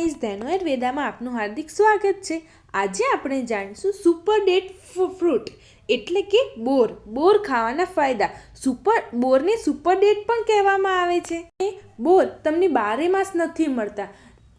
Guys ધેનો વેદામાં આપનું હાર્દિક સ્વાગત છે. આજે આપણે જાણીશું સુપર ડેટ ફ્રૂટ એટલે કે બોર. બોર ખાવાના ફાયદા. સુપર, બોરને સુપર ડેટ પણ કહેવામાં આવે છે. બોર તમને બારે માસ નથી મળતા.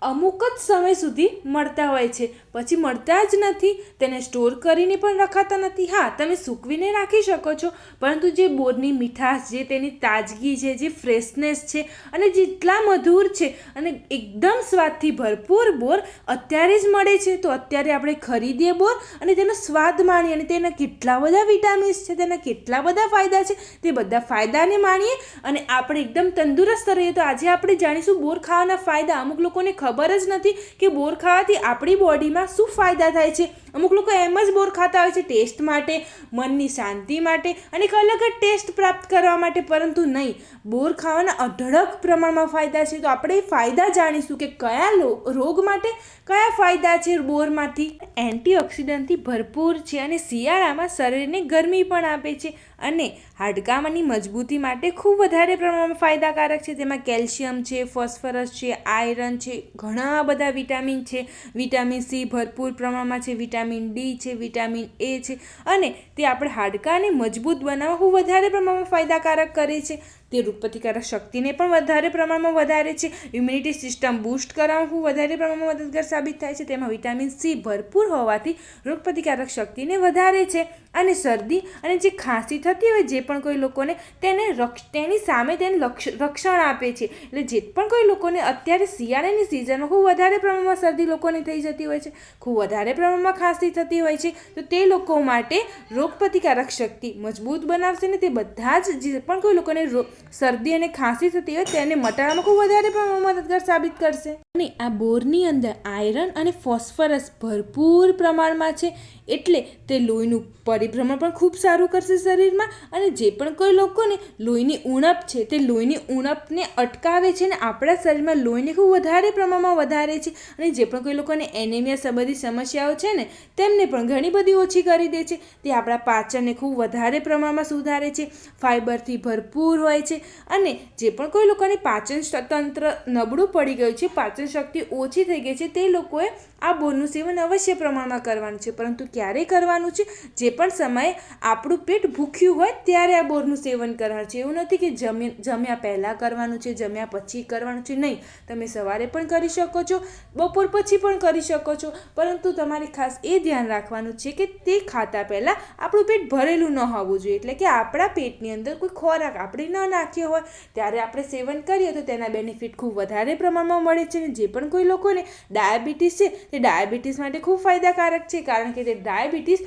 અમુક જ સમય સુધી મળતા હોય છે. પછી મળતા જ નથી, તેને સ્ટોર કરીને પણ રખાતા નથી. હા, તમે સૂકવીને રાખી શકો છો, પરંતુ જે બોરની મીઠાશ જે તેની તાજગી છે, જે ફ્રેશનેસ છે, અને જેટલા મધુર છે, અને એકદમ સ્વાદથી ભરપૂર બોર અત્યારે જ મળે છે. તો અત્યારે આપણે ખરીદીએ બોર, અને તેનો સ્વાદ માણીએ, અને તેના કેટલા બધા વિટામિન્સ છે, તેના કેટલા બધા ફાયદા છે, તે બધા ફાયદાને માણીએ, અને આપણે એકદમ તંદુરસ્ત રહીએ. તો આજે આપણે જાણીશું બોર ખાવાના ફાયદા. અમુક લોકોને ખબર જ નથી કે બોર ખાવાથી આપણી બોડીમાં શું ફાયદા થાય છે. અમુક લોકો એમ જ બોર ખાતા હોય છે ટેસ્ટ માટે, મનની શાંતિ માટે અને એક અલગ જ ટેસ્ટ પ્રાપ્ત કરવા માટે, પરંતુ નહીં. બોર ખાવાના અઢળક પ્રમાણમાં ફાયદા છે, તો આપણે એ ફાયદા જાણીશું કે કયા રોગ માટે કયા ફાયદા છે. બોરમાંથી એન્ટીઓક્સિડન્ટથી ભરપૂર છે અને શિયાળામાં શરીરને ગરમી પણ આપે છે અને હાડકામાંની મજબૂતી માટે ખૂબ વધારે પ્રમાણમાં ફાયદાકારક છે. તેમાં કેલ્શિયમ છે, ફોસ્ફરસ છે, આયરન છે, ઘણા બધા વિટામિન છે. વિટામિન સી ભરપૂર પ્રમાણમાં છે. વિટામિન ડી છે, વિટામિન એ છે અને તે આપણે હાડકાને મજબૂત બનાવવા વધારે પ્રમાણમાં ફાયદાકારક કરે છે. તે રોગપ્રતિકારક શક્તિને પણ વધારે પ્રમાણમાં વધારે છે. ઇમ્યુનિટી સિસ્ટમ બૂસ્ટ કરાવવું વધારે પ્રમાણમાં મદદગાર સાબિત થાય છે. તેમાં વિટામિન સી ભરપૂર હોવાથી રોગપ્રતિકારક શક્તિને વધારે છે. અને શરદી અને જે ખાંસી થતી હોય જે પણ કોઈ લોકોને તેને રક્ષ, તેની સામે તેને લક્ષ, રક્ષણ આપે છે. એટલે જે પણ કોઈ લોકોને અત્યારે શિયાળાની સિઝનમાં ખૂબ વધારે પ્રમાણમાં શરદી લોકોને થઈ જતી હોય છે, ખૂબ વધારે પ્રમાણમાં ખાંસી થતી હોય છે, તો તે લોકો માટે રોગપ્રતિકારક શક્તિ મજબૂત બનાવશે ને તે બધા જ જે પણ કોઈ લોકોને રો- શરદી અને ખાંસી થતી હોય તેને મટાડવામાં ખૂબ વધારે પણ મદદગાર સાબિત કરશે. અને આ બોરની અંદર આયરન અને ફોસ્ફરસ ભરપૂર પ્રમાણમાં છે. એટલે તે લોહીનું પરિભ્રમણ પણ ખૂબ સારું કરશે શરીરમાં અને જે પણ કોઈ લોકોને લોહીની ઉણપ છે તે લોહીની ઉણપને અટકાવે છે અને આપણા શરીરમાં લોહીને ખૂબ વધારે પ્રમાણમાં વધારે છે અને જે પણ કોઈ લોકોને એનેમિયા સંબંધી સમસ્યાઓ છે ને તેમને પણ ઘણી બધી ઓછી કરી દે છે. તે આપણા પાચનને ખૂબ વધારે પ્રમાણમાં સુધારે છે ફાઇબરથી ભરપૂર હોય છે અને જે પણ કોઈ લોકોને પાચન તંત્ર નબળું પડી ગયું છે, પાચન શક્તિ ઓછી થઈ ગઈ છે, તે લોકોએ આ બોરનું સેવન અવશ્ય પ્રમાણમાં કરવાનું છે. પરંતુ ક્યારે કરવાનું છે? જે પણ સમયે આપણું પેટ ભૂખ્યું હોય ત્યારે આ બોરનું સેવન કરવાનું છે. એવું નથી કે જમી, જમ્યા પહેલાં કરવાનું છે, જમ્યા પછી કરવાનું છે. નહીં. તમે સવારે પણ કરી શકો છો, બપોર પછી પણ કરી શકો છો. પરંતુ તમારે ખાસ એ ધ્યાન રાખવાનું છે કે તે ખાતા પહેલાં આપણું પેટ ભરેલું ન હોવું જોઈએ. એટલે કે આપણા પેટની અંદર કોઈ ખોરાક આપણે ન નાખ્યો હોય, ત્યારે આપણે સેવન કરીએ તો તેના બેનિફિટ ખૂબ વધારે પ્રમાણમાં મળે છે અને જે પણ કોઈ લોકોને ડાયાબિટીસ છે, તે ડાયાબિટીસ માટે ખૂબ ફાયદાકારક છે, કારણ કે તે ડાયાબિટીસ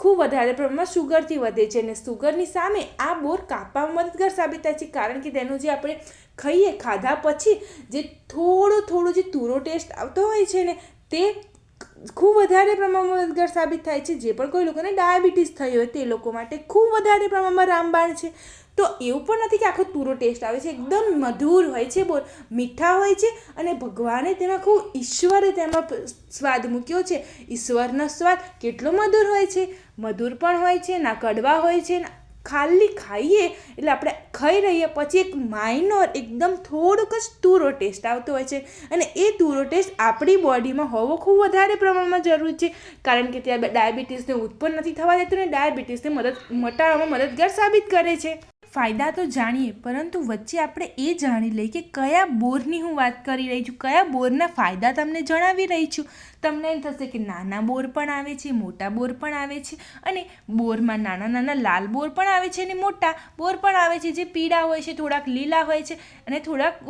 ખૂબ વધારે પ્રમાણમાં શુગરથી વધે છે અને શુગરની સામે આ બોર કાપવામાં મદદગાર સાબિત થાય છે, કારણ કે તેનું જે આપણે ખાઈએ, ખાધા પછી જે થોડો થોડો જે તુરો ટેસ્ટ આવતો હોય છે ને, તે ખૂબ વધારે પ્રમાણમાં મદદગાર સાબિત થાય છે. જે પણ કોઈ લોકોને ડાયાબિટીસ થઈ હોય, તે લોકો માટે ખૂબ વધારે પ્રમાણમાં રામબાણ છે. તો એવું પણ નથી કે આખો તુરો ટેસ્ટ આવે છે, એકદમ મધુર હોય છે, બોલ, મીઠા હોય છે અને ભગવાને તેમાં ખૂબ ઈશ્વરે તેમાં સ્વાદ મૂક્યો છે. ઈશ્વરનો સ્વાદ કેટલો મધુર હોય છે. મધુર પણ હોય છે, ના કડવા હોય છે, ના ખાલી ખાઈએ એટલે આપણે ખાઈ રહીએ, પછી એક માઇનોર એકદમ થોડુંક જ તુરો ટેસ્ટ આવતો હોય છે. અને એ તુરો ટેસ્ટ આપણી બોડીમાં હોવો ખૂબ વધારે પ્રમાણમાં જરૂરી છે. કારણ કે ત્યાં ડાયાબિટીસને ઉત્પન્ન નથી થવા દેતું અને ડાયાબિટીસને મદદ, મટાડવામાં મદદગાર સાબિત કરે છે. ફાયદા તો જાણીએ, પરંતુ વચ્ચે આપણે એ જાણી લઈએ કે કયા બોરની હું વાત કરી રહી છું, કયા બોરના ફાયદા તમને જણાવી રહી છું. તમને એમ થશે કે નાના બોર પણ આવે છે, મોટા બોર પણ આવે છે, અને બોરમાં નાના નાના લાલ બોર પણ આવે છે અને મોટા બોર પણ આવે છે. જે પીળા હોય છે, થોડાક લીલા હોય છે, અને થોડાક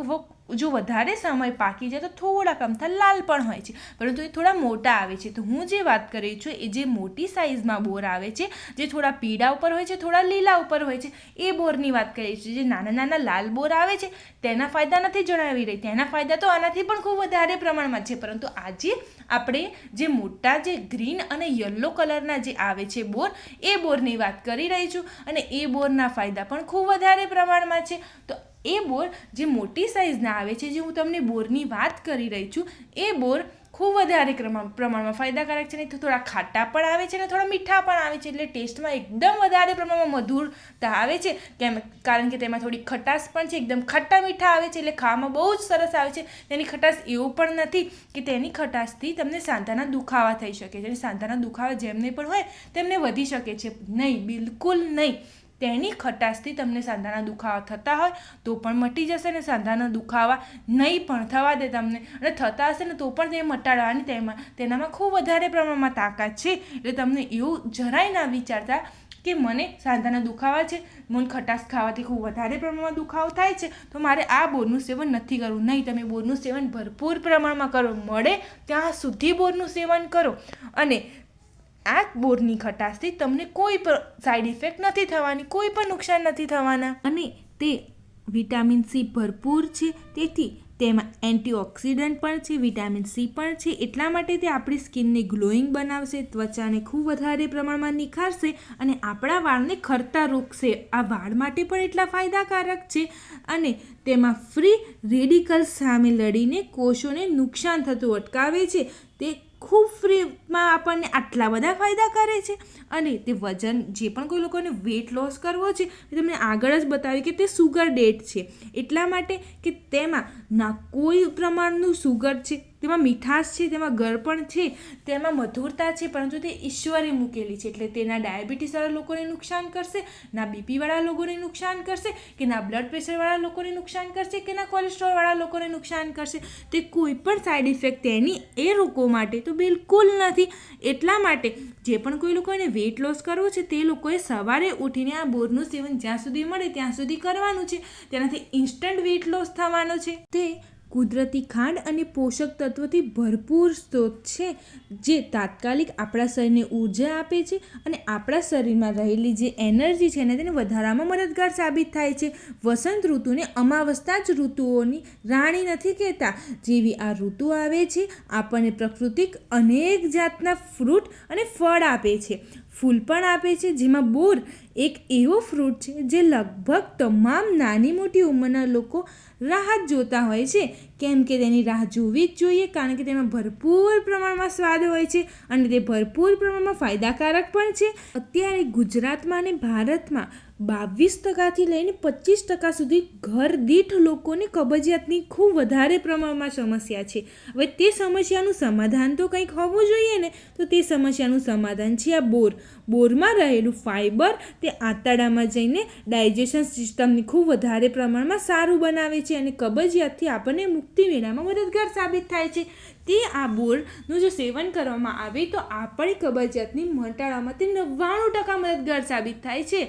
જો વધારે સમય પાકી જાય તો થોડાક અમથા લાલ પણ હોય છે. પરંતુ એ થોડા મોટા આવે છે. તો હું જે વાત કરી છું, એ જે મોટી સાઇઝમાં બોર આવે છે, જે થોડા પીળા ઉપર હોય છે, થોડા લીલા ઉપર હોય છે, એ બોરની વાત કરીએ છીએ જે નાના નાના લાલ બોર આવે છે, તેના ફાયદા નથી જણાવી રહી. તેના ફાયદા તો આનાથી પણ ખૂબ વધારે પ્રમાણમાં છે. પરંતુ આજે આપણે જે મોટા, જે ગ્રીન અને યલો કલરના જે આવે છે બોર, એ બોરની વાત કરી રહી છું અને એ બોરના ફાયદા પણ ખૂબ વધારે પ્રમાણમાં છે. તો એ બોર જે મોટી સાઇઝના આવે છે, જે હું તમને બોરની વાત કરી રહી છું, એ બોર ખૂબ વધારે પ્રમાણમાં ફાયદાકારક છે ને થોડા ખાટા પણ આવે છે ને થોડા મીઠા પણ આવે છે, એટલે ટેસ્ટમાં એકદમ વધારે પ્રમાણમાં મધુરતા આવે છે, કેમ કારણ કે તેમાં થોડી ખટાશ પણ છે, એકદમ ખટ્ટા મીઠા આવે છે, એટલે ખાવામાં બહુ જ સરસ આવે છે, તેની ખટાશ એવું પણ નથી કે તેની ખટાશથી તમને સાંધાના દુખાવા થઈ શકે છે, અને સાંધાના દુખાવા જેમને પણ હોય તેમને વધી શકે છે, નહીં, બિલકુલ નહીં. તેની ખટાશથી તમને સાંધાના દુખાવા થતા હોય, તો પણ મટી જશે ને સાંધાના દુખાવા નહીં પણ થવા દે તમને. અને થતા હશે ને તો પણ તે મટાડવાની તેમાં, તેનામાં ખૂબ વધારે પ્રમાણમાં તાકાત છે. એટલે તમને એવું જરાય ના વિચારતા કે મને સાંધાના દુખાવા છે, મને ખટાશ ખાવાથી ખૂબ વધારે પ્રમાણમાં દુખાવો થાય છે, તો મારે આ બોરનું સેવન નથી કરવું. નહીં, તમે બોરનું સેવન ભરપૂર પ્રમાણમાં કરો. મળે ત્યાં સુધી બોરનું સેવન કરો. અને આ બોરની ખટાશથી તમને કોઈ પણ સાઈડ ઇફેક્ટ નથી થવાની, કોઈ પણ નુકસાન નથી થવાના. અને તે વિટામિન સી ભરપૂર છે, તેથી તેમાં એન્ટીઓક્સિડન્ટ પણ છે, વિટામિન સી પણ છે, એટલા માટે તે આપણી સ્કિનને ગ્લોઈંગ બનાવશે, ત્વચાને ખૂબ વધારે પ્રમાણમાં નિખારશે અને આપણા વાળને ખરતા રોકશે. આ વાળ માટે પણ એટલા ફાયદાકારક છે અને તેમાં ફ્રી રેડિકલ્સ સામે લડીને કોષોને નુકસાન થતું અટકાવે છે. તે ખૂબ ફ્રીમાં આપણને આટલા બધા ફાયદા કરે છે. અને તે વજન, જે પણ કોઈ લોકોને વેટ લોસ કરવો છે, એ તમને આગળ જ બતાવ્યું કે તે સુગર ડેટ છે. એટલા માટે કે તેમાં ના કોઈ પ્રમાણનું સુગર છે, તેમાં મીઠાશ છે, તેમાં ગળપણ છે, તેમાં મધુરતા છે, પરંતુ તે ઈશ્વરે મૂકેલી છે. એટલે તેના ડાયાબિટીસવાળા લોકોને નુકસાન કરશે, ના બીપીવાળા લોકોને નુકસાન કરશે, કે ના બ્લડ પ્રેશરવાળા લોકોને નુકસાન કરશે, કે ના કોલેસ્ટ્રોલવાળા લોકોને નુકસાન કરશે. તે કોઈ પણ સાઈડ ઇફેક્ટ તેની એ લોકો માટે તો બિલકુલ નથી. એટલા માટે જે પણ કોઈ લોકોને વેટ લોસ કરવો છે, તે લોકોએ સવારે ઉઠીને આ બોરનું સેવન જ્યાં સુધી મળે ત્યાં સુધી કરવાનું છે. તેનાથી ઇન્સ્ટન્ટ વેટ લોસ થવાનો છે. તે કુદરતી ખાંડ અને પોષક તત્વોથી ભરપૂર સ્ત્રોત છે, જે તાત્કાલિક આપણા શરીરને ઊર્જા આપે છે અને આપણા શરીરમાં રહેલી જે એનર્જી છે ને તેને વધારામાં મદદગાર સાબિત થાય છે. વસંત ઋતુને અમાવસ્થા જ ઋતુઓની રાણી નથી કહેતા. જેવી આ ઋતુ આવે છે, આપણને પ્રકૃતિક અનેક જાતના ફ્રૂટ અને ફળ આપે છે. ફૂલ પણ આપે છે, જેમાં બોર એક એવો ફ્રૂટ છે, જે લગભગ તમામ નાની મોટી ઉંમરના લોકો રાહત જોતા હોય છે. કેમ કે તેની રાહ જોવી જ જોઈએ કારણ કે તેમાં ભરપૂર પ્રમાણમાં સ્વાદ હોય છે અને તે ભરપૂર પ્રમાણમાં ફાયદાકારક પણ છે. અત્યારે ગુજરાતમાં અને ભારતમાં બાવીસ ટકાથી લઈને પચીસ ટકા સુધી ઘર દીઠ લોકોને કબજિયાતની ખૂબ વધારે પ્રમાણમાં સમસ્યા છે. હવે તે સમસ્યાનું સમાધાન તો કંઈક હોવું જોઈએ ને? તો તે સમસ્યાનું સમાધાન છે આ બોર. બોરમાં રહેલું ફાઇબર તે આંતરડામાં જઈને ડાયજેશન સિસ્ટમની ખૂબ વધારે પ્રમાણમાં સારું બનાવે છે. અને કબજિયાતથી આપણને મુક્તિ મેળવવામાં મદદગાર સાબિત થાય છે. તે આ બોરનું જો સેવન કરવામાં આવે તો આપણી કબજિયાતની મટાડવામાં તે નવ્વાણું ટકા મદદગાર સાબિત થાય છે.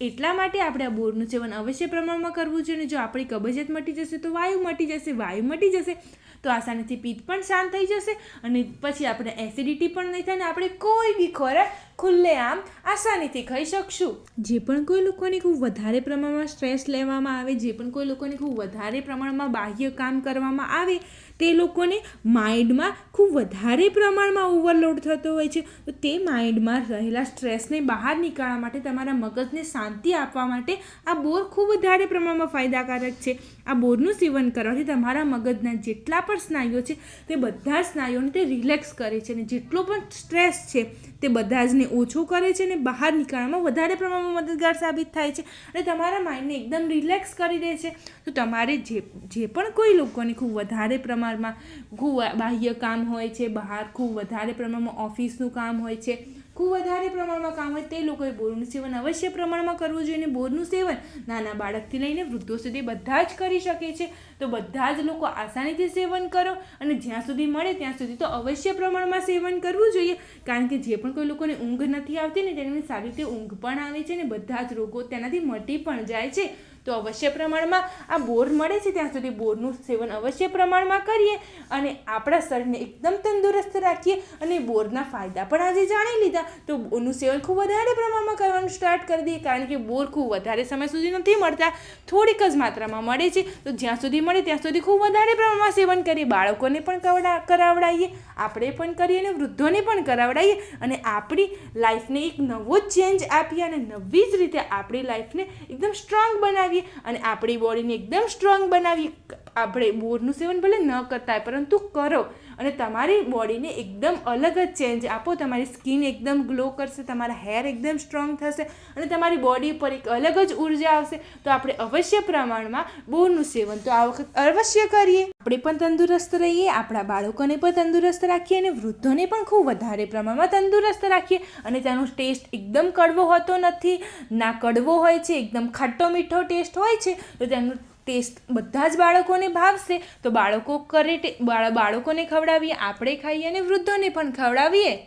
એટલા માટે આપણે આ બોરનું સેવન અવશ્ય પ્રમાણમાં કરવું જોઈએ અને જો આપણી કબજિયાત મટી જશે તો વાયુ મટી જશે, વાયુ મટી જશે. તો આસાનીથી પિત્ત પણ શાંત થઈ જશે અને પછી આપણે એસિડિટી પણ નહીં થાય ને આપણે કોઈ બી ખોરાક ખુલ્લેઆમ આસાનીથી ખાઈ શકશું. જે પણ કોઈ લોકોને ખૂબ વધારે પ્રમાણમાં સ્ટ્રેસ લેવામાં આવે, જે પણ કોઈ લોકોને ખૂબ વધારે પ્રમાણમાં બાહ્ય કામ કરવામાં આવે તે લોકોને માઇન્ડમાં ખૂબ વધારે પ્રમાણમાં ઓવરલોડ થતો હોય છે. તો તે માઇન્ડમાં રહેલા સ્ટ્રેસને બહાર નીકાળવા માટે તમારા મગજને શાંતિ આપવા માટે આ બોર ખૂબ વધારે પ્રમાણમાં ફાયદાકારક છે. આ બોરનું સેવન કરવાથી તમારા મગજના જેટલા પણ સ્નાયુઓ છે તે બધા સ્નાયુઓને તે રિલેક્સ કરે છે અને જેટલો પણ સ્ટ્રેસ છે તે બધા જને ઓછો કરે છે અને બહાર નીકળવામાં વધારે પ્રમાણમાં મદદગાર સાબિત થાય છે અને તમારા માઇન્ડને એકદમ રિલેક્સ કરી દે છે. તો તમારે જે જે પણ કોઈ લોકોને ખૂબ વધારે પ્રમાણમાં ખૂબ બાહ્ય કામ હોય છે, બહાર ખૂબ વધારે પ્રમાણમાં ઓફિસનું કામ હોય છે ખૂબ વધારે પ્રમાણમાં કામ હોય તે લોકોએ બોરનું સેવન અવશ્ય પ્રમાણમાં કરવું જોઈએ અને બોરનું સેવન નાના બાળકથી લઈને વૃદ્ધો સુધી બધા જ કરી શકે છે. તો બધા જ લોકો આસાનીથી સેવન કરો અને જ્યાં સુધી મળે ત્યાં સુધી તો અવશ્ય પ્રમાણમાં સેવન કરવું જોઈએ. કારણ કે જે પણ કોઈ લોકોને ઊંઘ નથી આવતી ને તેમને સારી રીતે ઊંઘ પણ આવે છે અને બધા જ રોગો તેનાથી મટી પણ જાય છે. તો અવશ્ય પ્રમાણમાં આ બોર મળે છે, ત્યાં સુધી બોરનું સેવન અવશ્ય પ્રમાણમાં કરીએ અને આપણા શરીરને એકદમ તંદુરસ્ત રાખીએ અને બોરના ફાયદા પણ આજે જાણી લીધા. તો બોરનું સેવન ખૂબ વધારે પ્રમાણમાં કરવાનું સ્ટાર્ટ કરી દઈએ, કારણ કે બોર ખૂબ વધારે સમય સુધી નથી મળતા, થોડીક જ માત્રામાં મળે છે. તો જ્યાં સુધી મળે ત્યાં સુધી ખૂબ વધારે પ્રમાણમાં સેવન કરીએ, બાળકોને પણ કવડા કરાવડાવીએ આપણે પણ કરીએ અને વૃદ્ધોને પણ કરાવડાવીએ અને આપણી લાઈફને એક નવો ચેન્જ આપીએ અને નવી જ રીતે આપણી લાઈફને એકદમ સ્ટ્રોંગ બનાવીએ. અને આપણી બોડીને એકદમ સ્ટ્રોંગ બનાવીએ. આપણે બોરનું સેવન ભલે ન કરતા હોય, પરંતુ કરો. અને તમારી બોડીને એકદમ અલગ જ ચેન્જ આપો. તમારી સ્કિન એકદમ ગ્લો કરશે, તમારા હેર એકદમ સ્ટ્રોંગ થશે અને તમારી બોડી પર એક અલગ જ ઊર્જા આવશે. તો આપણે અવશ્ય પ્રમાણમાં બોરનું સેવન તો આ વખત અવશ્ય કરીએ. આપણે પણ તંદુરસ્ત રહીએ, આપણા બાળકોને પણ તંદુરસ્ત રાખીએ અને વૃદ્ધોને પણ ખૂબ વધારે પ્રમાણમાં તંદુરસ્ત રાખીએ. અને તેનો ટેસ્ટ એકદમ કડવો હોતો નથી. ના કડવો હોય છે, એકદમ ખાટો મીઠો ટેસ્ટ હોય છે, તો તેનું ટેસ્ટ બધા જ બાળકોને ભાવશે. તો બાળકો કરે બાળકોને ખવડાવીએ, આપણે ખાઈએ અને વૃદ્ધોને પણ ખવડાવીએ.